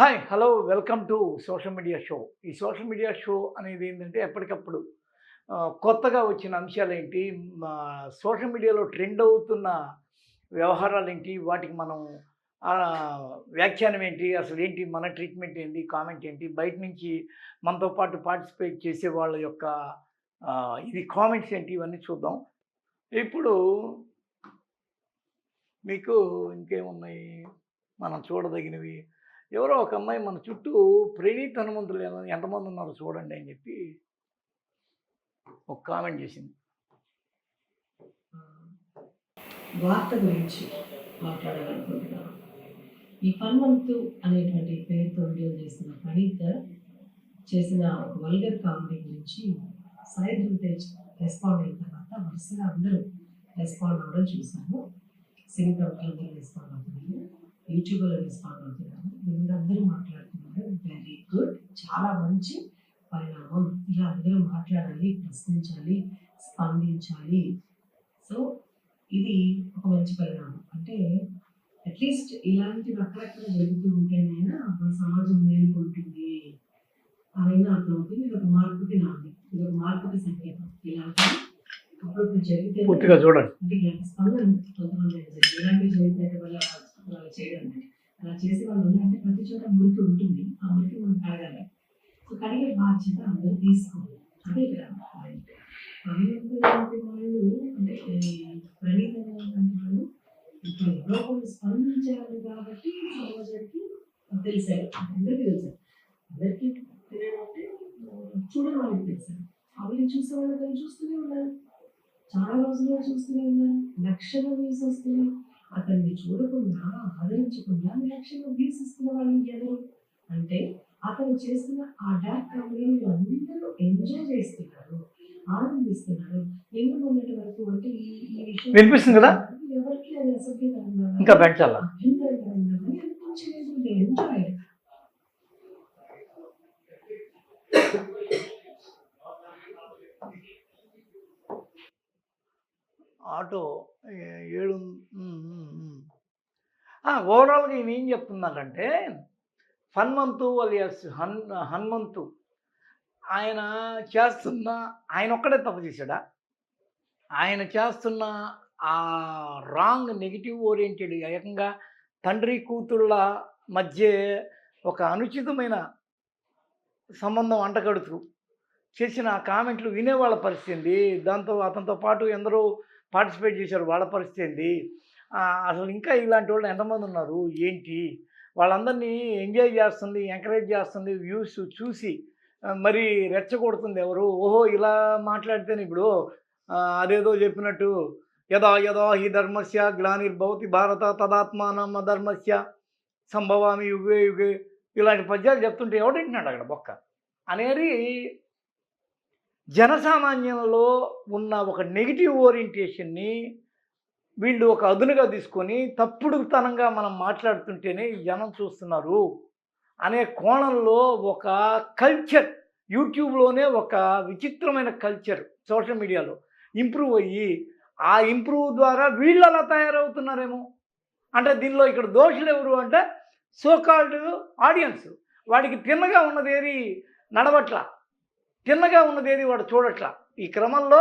Hi hello welcome to social media show. ఈ social media show అనేది ఏంటంటే ఎప్పటికప్పుడు కొత్తగా వచ్చిన అంశాలు ఏంటి మా సోషల్ మీడియాలో ట్రెండ్ అవుతున్న వ్యవహారాలు ఏంటి వాటికి మనం వ్యాఖ్యానం ఏంటి అసలు ఏంటి మన ట్రీట్మెంట్ ఏంటి కామెంట్ ఏంటి బయట నుంచి మనతో పాటు పార్టిసిపేట్ చేసే వాళ్ళ యొక్క ఇది కామెంట్స్ ఏంటి ఇవన్నీ చూద్దాం. ఇప్పుడు మీకు ఇంకేమున్నాయి? మనం చూడదగినవి ఎవరో ఒక అమ్మాయి మన చుట్టూ ప్రణీత్ హనుమంతులు ఎంతమంది ఉన్నారో చూడండి అని చెప్పి ఒక కామెంట్ చేసింది. వార్త గురించి మాట్లాడాలనుకుంటున్నాను. ఈ పన్వంతు అనేటువంటి పేరుతో వీడియో చేసిన ప్రణీత్ చేసిన ఒక వల్గర్ కామెడీ గురించి సాయి తేజ్ రెస్పాండ్ అయిన తర్వాత వరుసగా అందరూ రెస్పాండ్ అవ్వడం చూశాను సినీ ప్రముఖులందరూ రెస్పాండ్ అవుతున్నారు. యూట్యూబ్లో రెస్పాండ్ అందరూ మాట్లాడుతున్నారు. వెరీ గుడ్ చాలా మంచి పరిణామం. ఇలా అందరూ మాట్లాడాలి ప్రశ్నించాలి స్పందించాలి. సో ఇది ఒక మంచి పరిణామం. అంటే అట్లీస్ట్ ఇలాంటి అక్కడక్కడ జరుగుతూ ఉంటేనైనా మన సమాజం మేలుకుంటుంది. అయినా అర్థమవుతుంది ఇది ఒక మార్పుకి నాంది. ఇది ఒక మార్పుకి సంకేతం. ఇలాంటి జరిగితే పూర్తిగా చూడండి. అంటే ఇలాంటి స్పందన కొంతమంది ఇలాంటివి జరిగితే వాళ్ళ చేయడం అనేది. అలా చేసే వాళ్ళు ఉన్నారంటే ప్రతి చోట మురికి ఉంటుంది. ఆ మురికి మనం కడగాలి. సో కడిగే బాధ్యత అందరూ తీసుకోవాలి. అదే ఇక్కడ point. లాంటి వాళ్ళు అంటే ఈ ప్రణీత లాంటి వాళ్ళు ఇప్పుడు లోపల స్పందించాలి కాబట్టి సమాజానికి తెలిసారు. అందరికీ తెలుసారు. అందరికీ తెలియాలంటే చూడని వాళ్ళకి తెలుసారు. అవి చూసే వాళ్ళకి చూస్తూనే ఉన్నారు. చాలా రోజులుగా చూస్తూనే ఉన్నారు. లక్షల వ్యూస్ వస్తున్నాయి. అతన్ని చూడకుండా ఆదరించకుండా లక్షల వ్యూస్ ఇస్తున్న వాళ్ళు ఎవరు? అంటే అతను చేస్తున్న ఆ డాక్ కామెడీని అందరూ ఎంజాయ్ చేస్తున్నారు ఆనందిస్తున్నారు. నిన్న మొన్నటి వరకు అంటే ఈ ఈ విషయం వినిపిస్తుంది కదా? ఎవరికి అది అసభ్యకరంగా ఇంకా పెంచాలా అనిపించలేదు. ఎంజాయ్ ఆటో ఏడు ఓవరాల్గా ఈమె ఏం చెప్తున్నాకంటే హనుమంతు అలియాస్ హన్ హనుమంతు ఆయన చేస్తున్న ఆయన ఒక్కడే తప్పు చేశాడా? ఆయన చేస్తున్న ఆ రాంగ్ నెగిటివ్ ఓరియంటెడ్ ఏకంగా తండ్రి కూతుళ్ళ మధ్య ఒక అనుచితమైన సంబంధం అంటగడుతూ చేసిన ఆ కామెంట్లు వినేవాళ్ళ పరిస్థితి దాంతో అతనితో పాటు ఎందరో పార్టిసిపేట్ చేశారు వాళ్ళ పరిస్థితి అసలు ఇంకా ఇలాంటి వాళ్ళు ఎంతమంది ఉన్నారు? ఏంటి? వాళ్ళందరినీ ఎంజాయ్ చేస్తుంది ఎంకరేజ్ చేస్తుంది వ్యూస్ చూసి మరి రెచ్చగొడుతుంది ఎవరు? ఓహో ఇలా మాట్లాడితేనే ఇప్పుడు అదేదో చెప్పినట్టు యదా యదా హి ధర్మస్య గ్లానిర్భవతి భారత తదాత్మానం ధర్మస్య సంభవామి యుగే యుగే ఇలాంటి పద్యాలు చెప్తుంటే ఎవడంటున్నాడు అక్కడ బొక్క? అనేది జనసామాన్యంలో ఉన్న ఒక నెగిటివ్ ఓరియంటేషన్ని వీళ్ళు ఒక అదునుగా తీసుకొని తప్పుడుతనంగా మనం మాట్లాడుతుంటేనే జనం చూస్తున్నారు అనే కోణంలో ఒక కల్చర్ యూట్యూబ్లోనే ఒక విచిత్రమైన కల్చర్ సోషల్ మీడియాలో ఇంప్రూవ్ అయ్యి ఆ ఇంప్రూవ్ ద్వారా వీళ్ళు అలా తయారవుతున్నారేమో. అంటే దీనిలో ఇక్కడ దోషులు ఎవరు అంటే సోకాల్డ్ ఆడియన్స్ వాడికి తిన్నగా ఉన్నదేది ఏది నడవట్ల. తిన్నగా ఉన్నదేది వాడు చూడట్ల. ఈ క్రమంలో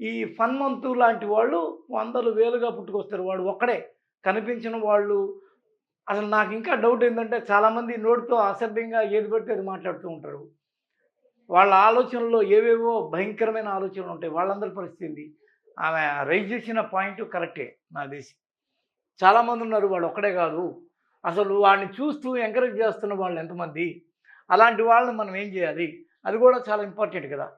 ఈ ఫన్మంతు లాంటి వాళ్ళు వందలు వేలుగా పుట్టుకొస్తారు. వాడు ఒక్కడే కనిపించిన వాళ్ళు. అసలు నాకు ఇంకా డౌట్ ఏంటంటే చాలామంది నోటితో అసభ్యంగా ఏది పడితే అది మాట్లాడుతూ ఉంటారు. వాళ్ళ ఆలోచనలో ఏవేవో భయంకరమైన ఆలోచనలు ఉంటాయి. వాళ్ళందరి పరిస్థితి ఆమె రైజ్ చేసిన పాయింట్ కరెక్టే నా దేశం చాలామంది ఉన్నారు వాడు ఒక్కడే కాదు. అసలు వాడిని చూస్తూ ఎంకరేజ్ చేస్తున్న వాళ్ళు ఎంతమంది? అలాంటి వాళ్ళని మనం ఏం చేయాలి? అది కూడా చాలా ఇంపార్టెంట్ కదా.